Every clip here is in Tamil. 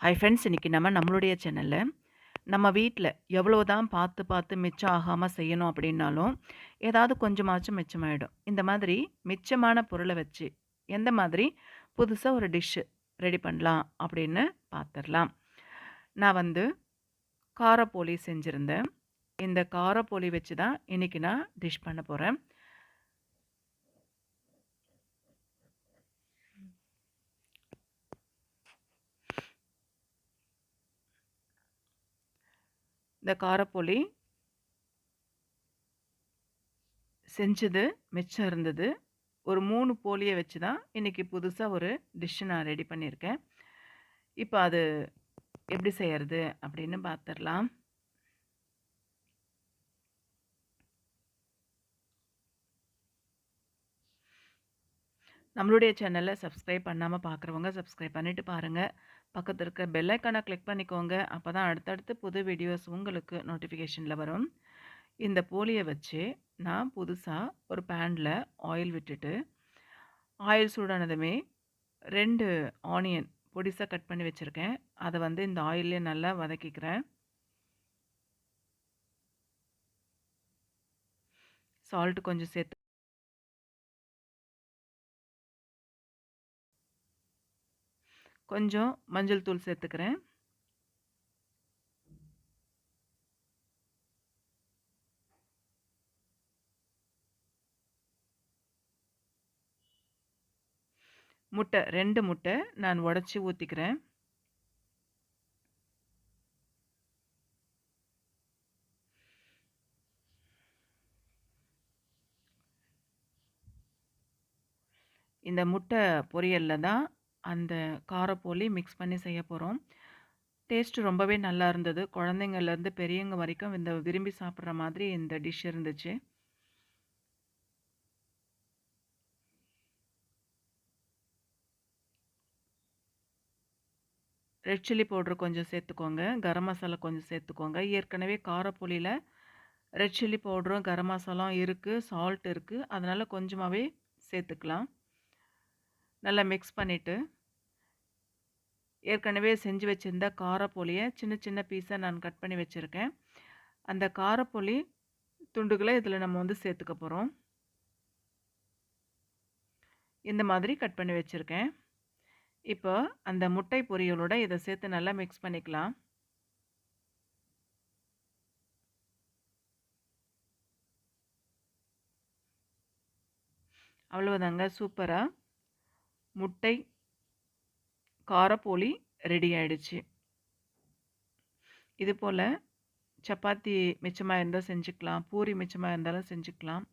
ஹை ஃப்ரெண்ட்ஸ் இன்றைக்கி நம்ம நம்மளுடைய சேனலில் நம்ம வீட்டில் எவ்வளோ தான் பார்த்து பார்த்து மிச்சம் ஆகாமல் செய்யணும் அப்படின்னாலும் ஏதாவது கொஞ்சமாச்சும் மிச்சமாயிடும். இந்த மாதிரி மிச்சமான பொருளை வச்சு எந்த மாதிரி புதுசாக ஒரு டிஷ்ஷு ரெடி பண்ணலாம் அப்படின்னு பார்த்துடலாம் நான் வந்து காரப்போலி செஞ்சுருந்தேன். இந்த காரப்போலி வச்சு தான் இன்றைக்கி நான் டிஷ் பண்ண போகிறேன் இந்த காரப்பொலி செஞ்சது மிச்சம் இருந்தது. ஒரு மூணு போலியை வச்சு தான் இன்றைக்கி புதுசாக ஒரு டிஷ்ஷு நான் ரெடி பண்ணியிருக்கேன். இப்போ அது எப்படி செய்கிறது அப்படின்னு பார்த்துடலாம். நம்மளுடைய சேனலை சப்ஸ்கிரைப் பண்ணாமல் பார்க்குறவங்க சப்ஸ்கிரைப் பண்ணிவிட்டு பாருங்கள் பக்கத்தில் இருக்க பெல்லைக்கானை கிளிக் பண்ணிக்கோங்க. அப்போ தான் அடுத்தடுத்து புது வீடியோஸ் உங்களுக்கு நோட்டிஃபிகேஷனில் வரும். இந்த போலியை வச்சு நான் புதுசாக ஒரு பேனில் ஆயில் விட்டுட்டு ஆயில் சூடானதுமே ரெண்டு ஆனியன் பொடிசாக கட் பண்ணி வச்சுருக்கேன். அதை வந்து இந்த ஆயிலே நல்லா வதக்கிக்கிறேன். சால்ட்டு கொஞ்சம் சேர்த்து கொஞ்சம் மஞ்சள் தூள் சேர்த்துக்கிறேன். முட்டை ரெண்டு முட்டை நான் உடச்சி ஊற்றிக்கிறேன் இந்த முட்டை பொரியலில் தான் அந்த காரப்போலி மிக்ஸ் பண்ணி செய்ய போகிறோம் டேஸ்ட்டு ரொம்பவே நல்லா இருந்தது. குழந்தைங்கள்லேருந்து பெரியவங்க வரைக்கும் இந்த விரும்பி சாப்பிட்ற மாதிரி இந்த டிஷ் இருந்துச்சு. ரெட் சில்லி பவுடர் கொஞ்சம் சேர்த்துக்கோங்க. கரம் மசாலா கொஞ்சம் சேர்த்துக்கோங்க. ஏற்கனவே காரப்புளியில் ரெட் சில்லி பவுடரும் கரம் மசாலாம் இருக்குது சால்ட் இருக்குது அதனால் கொஞ்சமாகவே சேர்த்துக்கலாம். நல்லா மிக்ஸ் பண்ணிவிட்டு ஏற்கனவே செஞ்சு வச்சுருந்த காரப்பொலியை சின்ன சின்ன பீஸாக நான் கட் பண்ணி வச்சுருக்கேன். அந்த காரப்பொலி துண்டுகளை இதில் நம்ம வந்து சேர்த்துக்க போகிறோம் இந்த மாதிரி கட் பண்ணி வச்சுருக்கேன். இப்போ அந்த முட்டை பொரியலோட இதை சேர்த்து நல்லா மிக்ஸ் பண்ணிக்கலாம். அவ்வளோதாங்க சூப்பராக முட்டை காரப்போலி ரெடி ஆயிடுச்சு. இது போல் சப்பாத்தி மிச்சமாக இருந்தால் செஞ்சுக்கலாம் பூரி மிச்சமாக இருந்தாலும் செஞ்சுக்கலாம்.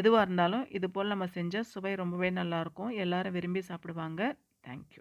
எதுவாக இருந்தாலும் இது போல் நம்ம செஞ்சால் சுவை ரொம்பவே நல்லாயிருக்கும் எல்லோரும் விரும்பி சாப்பிடுவாங்க. தேங்க்யூ